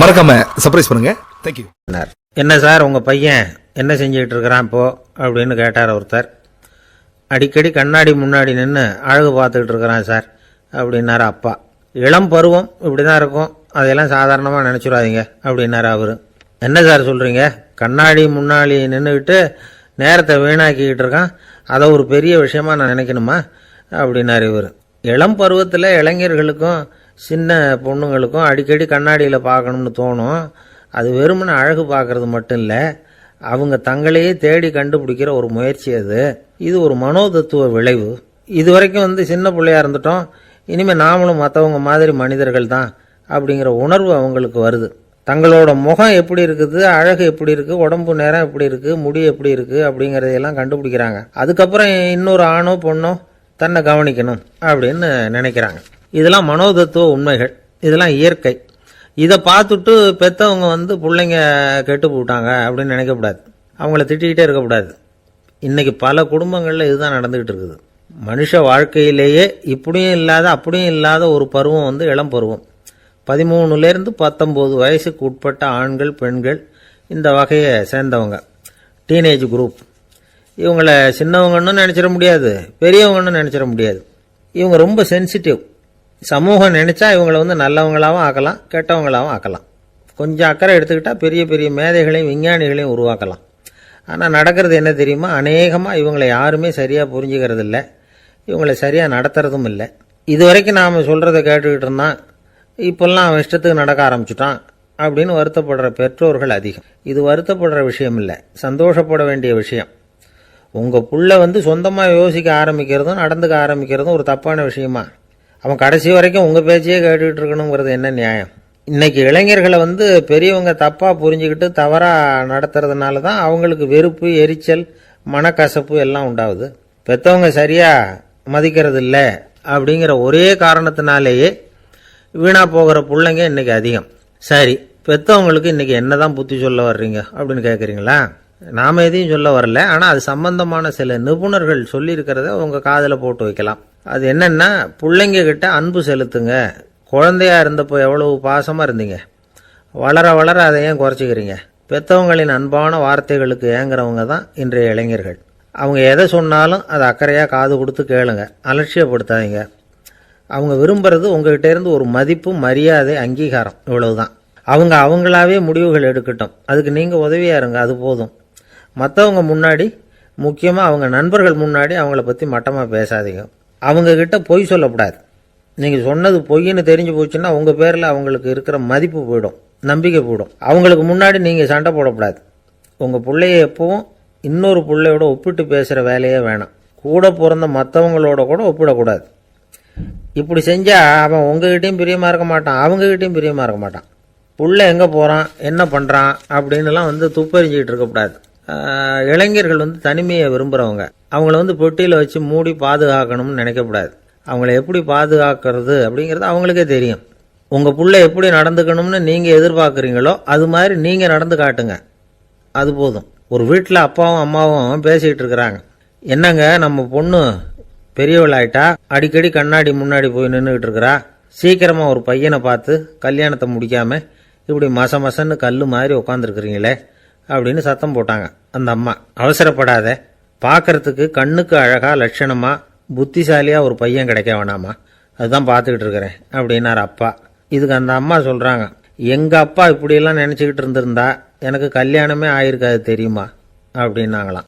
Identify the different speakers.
Speaker 1: மறக்காம சர்ப்ரைஸ் பண்ணுங்க. தேங்க்யூ
Speaker 2: என்ன சார் உங்கள் பையன் என்ன செஞ்சுக்கிட்டு இருக்கிறான் இப்போ? அப்படின்னு கேட்டார் ஒருத்தர். அடிக்கடி கண்ணாடி முன்னாடி நின்று அழகு பார்த்துக்கிட்டு இருக்கிறான் சார் அப்படின்னாரு அப்பா. இளம் பருவம் இப்படி தான் இருக்கும். அதையெல்லாம் சாதாரணமாக நினச்சிடாதீங்க அப்படின்னாரு அவர். என்ன சார் சொல்கிறீங்க கண்ணாடி முன்னாடி நின்றுக்கிட்டு நேரத்தை வீணாக்கிக்கிட்டு இருக்கான். அதை ஒரு பெரிய விஷயமா நான் நினைக்கணுமா? அப்படின்னாரு இவர். இளம் பருவத்தில் இளைஞர்களுக்கும் சின்ன பொண்ணுங்களுக்கும் அடிக்கடி கண்ணாடியில் பார்க்கணும்னு தோணும். அது வெறுமனே அழகு பார்க்கறது மட்டும் இல்லை அவங்க தங்களையே தேடி கண்டுபிடிக்கிற ஒரு முயற்சி அது. இது ஒரு மனோதத்துவ விளைவு. இது வரைக்கும் வந்து சின்ன பிள்ளையாக இருந்துட்டோம். இனிமேல் நாமளும் மற்றவங்க மாதிரி மனிதர்கள் தான் அப்படிங்கிற உணர்வு அவங்களுக்கு வருது. தங்களோட முகம் எப்படி இருக்குது அழகு எப்படி இருக்குது உடம்பு நேரம் எப்படி இருக்குது முடி எப்படி இருக்குது அப்படிங்கிறதையெல்லாம் கண்டுபிடிக்கிறாங்க. அதுக்கப்புறம் இன்னொரு ஆணோ பொண்ணோ தன்னை கவனிக்கணும் அப்படின்னு நினைக்கிறாங்க. இதெல்லாம் மனோதத்துவ உண்மைகள். இதெல்லாம் இயற்கை. இதை பார்த்துட்டு பெற்றவங்க வந்து பிள்ளைங்க கெட்டு போட்டாங்க அப்படின்னு நினைக்கக்கூடாது. அவங்கள திட்டிக்கிட்டே இருக்கக்கூடாது. இன்றைக்கி பல குடும்பங்களில் இதுதான் நடந்துக்கிட்டு இருக்குது. மனுஷ வாழ்க்கையிலேயே இப்படியும் இல்லாத அப்படியும் இல்லாத ஒரு பருவம் வந்து இளம் பருவம். பதிமூணுலேருந்து பத்தொம்போது வயசுக்கு உட்பட்ட ஆண்கள் பெண்கள் இந்த வகையை சேர்ந்தவங்க. டீனேஜ் குரூப் இவங்களை சின்னவங்கன்னு நினச்சிட முடியாது பெரியவங்கன்னு நினச்சிட முடியாது. இவங்க ரொம்ப சென்சிட்டிவ் சமூகம் நினச்சா இவங்களை வந்து நல்லவங்களாகவும் ஆக்கலாம் கெட்டவங்களாகவும் ஆக்கலாம். கொஞ்சம் அக்கறை எடுத்துக்கிட்டால் பெரிய பெரிய மேதைகளையும் விஞ்ஞானிகளையும் உருவாக்கலாம். ஆனால் நடக்கிறது என்ன தெரியுமா? அநேகமாக இவங்களை யாருமே சரியாக புரிஞ்சுக்கிறது இல்லை இவங்களை சரியாக நடத்துறதும் இல்லை. இது வரைக்கும் நாம் சொல்கிறத கேட்டுக்கிட்டு இருந்தான் இப்போல்லாம் அவன் இஷ்டத்துக்கு நடக்க ஆரம்பிச்சுட்டான் அப்படின்னு வருத்தப்படுற பெற்றோர்கள் அதிகம். இது வருத்தப்படுற விஷயம் இல்லை. சந்தோஷப்பட வேண்டிய விஷயம். உங்கள் புள்ள வந்து சொந்தமாக யோசிக்க ஆரம்பிக்கிறதும் நடந்துக்க ஆரம்பிக்கிறதும் ஒரு தப்பான விஷயமா? அவன் கடைசி வரைக்கும் உங்கள் பேச்சையே கேட்டுக்கிட்டு இருக்கணுங்கிறது என்ன நியாயம்? இன்றைக்கி இளைஞர்களை வந்து பெரியவங்க தப்பாக புரிஞ்சுக்கிட்டு தவறாக நடத்துறதுனால தான் அவங்களுக்கு வெறுப்பு எரிச்சல் மனக்கசப்பு எல்லாம் உண்டாகுது. பெற்றவங்க சரியாக மதிக்கிறது இல்லை அப்படிங்கிற ஒரே காரணத்தினாலேயே வீணாக போகிற பிள்ளைங்க இன்றைக்கி அதிகம். சரி பெற்றவங்களுக்கு இன்னைக்கு என்னதான் புத்தி சொல்ல வர்றீங்க அப்படின்னு கேட்குறீங்களா நாம் எதையும் சொல்ல வரல. ஆனால் அது சம்பந்தமான சில நிபுணர்கள் சொல்லியிருக்கிறத உங்கள் காதில் போட்டு வைக்கலாம். அது என்னென்னா பிள்ளைங்க கிட்ட அன்பு செலுத்துங்க. குழந்தையா இருந்தப்போ எவ்வளவு பாசமாக இருந்தீங்க? வளர வளர அதை ஏன் குறைச்சிக்கிறீங்க? பெற்றவங்களின் அன்பான வார்த்தைகளுக்கு ஏங்குறவங்க தான் இன்றைய இளைஞர்கள். அவங்க எதை சொன்னாலும் அதை அக்கறையாக காது கொடுத்து கேளுங்க. அலட்சியப்படுத்தாதீங்க. அவங்க விரும்புகிறது உங்கள்கிட்டேருந்து ஒரு மதிப்பு மரியாதை அங்கீகாரம். இவ்வளவுதான். அவங்க அவங்களாவே முடிவுகள் எடுக்கட்டும். அதுக்கு நீங்கள் உதவியாக இருங்க. அது போதும். மற்றவங்க முன்னாடி முக்கியமாக அவங்க நண்பர்கள் முன்னாடி அவங்கள பற்றி மட்டமாக பேசாதீங்க. அவங்கக்கிட்ட பொய் சொல்லக்கூடாது நீங்கள் சொன்னது பொய்ன்னு தெரிஞ்சு போச்சுன்னா உங்கள் பேரில் அவங்களுக்கு இருக்கிற மதிப்பு போயிடும் நம்பிக்கை போயிடும். அவங்களுக்கு முன்னாடி நீங்கள் சண்டை போடக்கூடாது உங்கள் பிள்ளைய எப்பவும் இன்னொரு பிள்ளையோட ஒப்பிட்டு பேசுகிற வேலையே வேணாம். கூட பிறந்த மற்றவங்களோட கூட ஒப்பிடக்கூடாது. இப்படி செஞ்சால் அவன் உங்ககிட்டையும் பிரியமாக இருக்க மாட்டான் அவங்ககிட்டையும் பிரியமாக இருக்க மாட்டான். புள்ள எங்கே போகிறான் என்ன பண்ணுறான் அப்படின்னுலாம் வந்து துப்பறிஞ்சிக்கிட்டு இருக்கக்கூடாது இளைஞர்கள் வந்து தனிமையை விரும்புகிறவங்க அவங்கள வந்து பொட்டியில் வச்சு மூடி பாதுகாக்கணும்னு நினைக்கக்கூடாது. அவங்கள எப்படி பாதுகாக்கிறது அப்படிங்கிறது அவங்களுக்கே தெரியும். உங்கள் பிள்ளை எப்படி நடந்துக்கணும்னு நீங்கள் எதிர்பார்க்குறீங்களோ அது மாதிரி நீங்கள் நடந்து காட்டுங்க. அது போதும். ஒரு வீட்டில் அப்பாவும் அம்மாவும் பேசிகிட்டு இருக்கிறாங்க. என்னங்க நம்ம பொண்ணு பெரியவளாயிட்டா அடிக்கடி கண்ணாடி முன்னாடி போய் நின்றுக்கிட்டு இருக்கிறா? சீக்கிரமாக ஒரு பையனை பார்த்து கல்யாணத்தை முடிக்காமல் இப்படி மச மசன்னு கல் மாதிரி உட்காந்துருக்குறீங்களே அப்படின்னு சத்தம் போட்டாங்க அந்த அம்மா. அவசரப்படாத. பார்க்கறதுக்கு கண்ணுக்கு அழகாக லட்சணமாக புத்திசாலியாக ஒரு பையன் கிடைக்க வேணாமா? அதுதான் பார்த்துக்கிட்டு இருக்கிறேன் அப்படின்னார் அப்பா. இதுக்கு அந்த அம்மா சொல்கிறாங்க எங்கள் அப்பா இப்படியெல்லாம் நினச்சிக்கிட்டு இருந்திருந்தா எனக்கு கல்யாணமே ஆயிருக்காது தெரியுமா? அப்படின்னாங்களாம்.